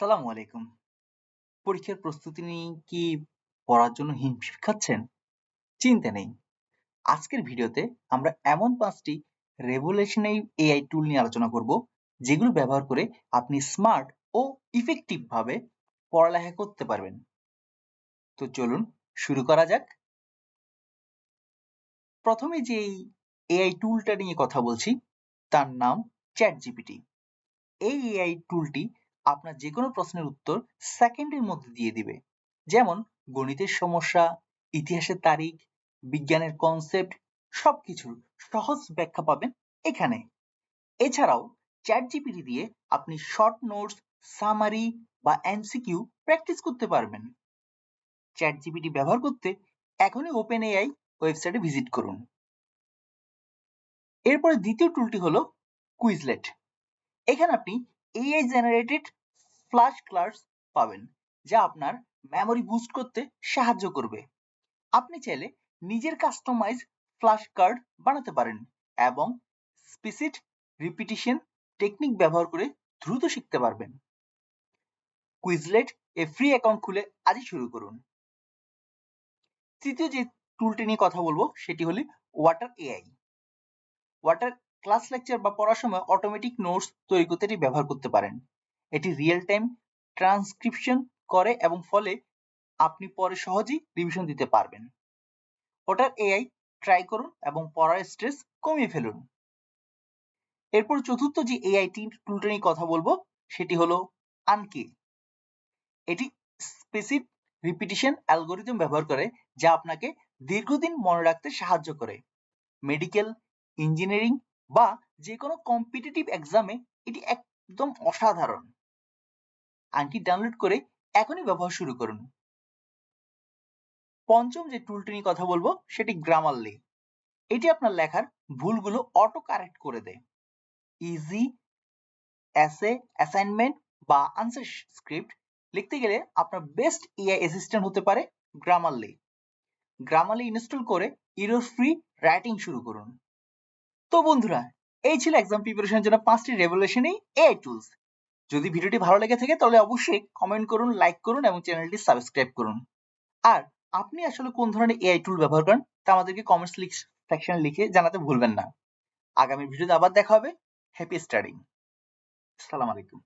সালামু আলাইকুম। পরীক্ষার প্রস্তুতি নিয়ে কি পড়ার জন্য হিমশিম খাচ্ছেন? চিন্তা নেই। আজকের ভিডিওতে আমরা এমন পাঁচটি রেভুলেশনারি এআই টুল নিয়ে আলোচনা করব, যেগুলো ব্যবহার করে আপনি স্মার্ট ও ইফেক্টিভ ভাবে পড়ালেখা করতে পারবেন। তো চলুন শুরু করা যাক। প্রথমে যে এআই টুলটা নিয়ে কথা বলছি, তার নাম চ্যাট জিপিটি এই এআই টুলটি আপনার যে কোনো প্রশ্নের উত্তর সেকেন্ডের মধ্যে দিয়ে দিবে। যেমন গণিতের সমস্যা, ইতিহাসের তারিখ, বিজ্ঞানের কনসেপ্ট সবকিছুর সহজ ব্যাখ্যা পাবেন এখানে। এছাড়াও চ্যাট জিপিটি দিয়ে আপনি শর্ট নোটস সামারি বা এমসিকিউ প্র্যাকটিস করতে পারবেন। চ্যাট জিপিটি ব্যবহার করতে এখনই ওপেন এআই ওয়েবসাইটে ভিজিট করুন। এরপরে দ্বিতীয় টুলটি হলো কুইজলেট এখানে আপনি এআই জেনারেটেড ফ্ল্যাশ কার্ডস পাবেন, যা আপনার মেমোরি বুস্ট করতে সাহায্য করবে। আপনি চাইলে নিজের কাস্টমাইজ ফ্ল্যাশ কার্ড বানাতে পারেন এবং স্পেসিড রিপিটিশন টেকনিক ব্যবহার করে দ্রুত শিখতে পারবেন। কুইজলেট এ ফ্রি অ্যাকাউন্ট খুলে আজই শুরু করুন। তৃতীয় যে টুলটি নিয়ে কথা বলব, সেটি হলো water AI water class lecture বা পড়ার সময় অটোমেটিক নোটস তৈরি করতে এটি ব্যবহার করতে পারেন। এটি রিয়েল টাইম ট্রান্সক্রিপশন করে এবং ফলে আপনি পরে সহজেই রিভিশন দিতে পারবেন। ওটার এআই ট্রাই করুন এবং পড়ার স্ট্রেস কমিয়ে ফেলুন। এরপর চতুর্থ যে এআই টুলটা নিয়ে কথা বলব, সেটি হলো আনকি এটি স্পেসিফিক রিপিটিশন অ্যালগোরিদম ব্যবহার করে যা আপনাকে দীর্ঘদিন মনে রাখতে সাহায্য করে। মেডিকেল ইঞ্জিনিয়ারিং বা যে কোনো কম্পিটিটিভ এক্সামে এটি একদম অসাধারণ। আংটি ডাউনলোড করে এখনই ব্যবহার শুরু করুন। পঞ্চম যে টুলটি নিয়ে কথা বলব, সেটি গ্রামারলি এটি আপনার লেখার ভুলগুলো অটো কারেক্ট করে দেয়। ইজি এসে অ্যাসাইনমেন্ট বা আনসার স্ক্রিপ্ট লিখতে গেলে আপনার বেস্ট এআই অ্যাসিস্ট্যান্ট হতে পারে গ্রামারলি গ্রামারলি ইনস্টল করে ইরোর ফ্রি রাইটিং শুরু করুন। তো বন্ধুরা, এই ছিল এক্সাম প্রিপারেশনের জন্য পাঁচটি রেভলিউশনারি এআই টুলস যদি ভিডিওটি ভালো লেগে থাকে, তাহলে অবশ্যই কমেন্ট করুন লাইক করুন এবং চ্যানেলটি সাবস্ক্রাইব করুন। আর আপনি আসলে কোন ধরনের এআই টুল ব্যবহার করেন, তা আমাদেরকে কমেন্টস সেকশনে লিখে জানাতে ভুলবেন না। আগামী ভিডিওতে আবার দেখা হবে। হ্যাপি স্টাডিং সালাম আলাইকুম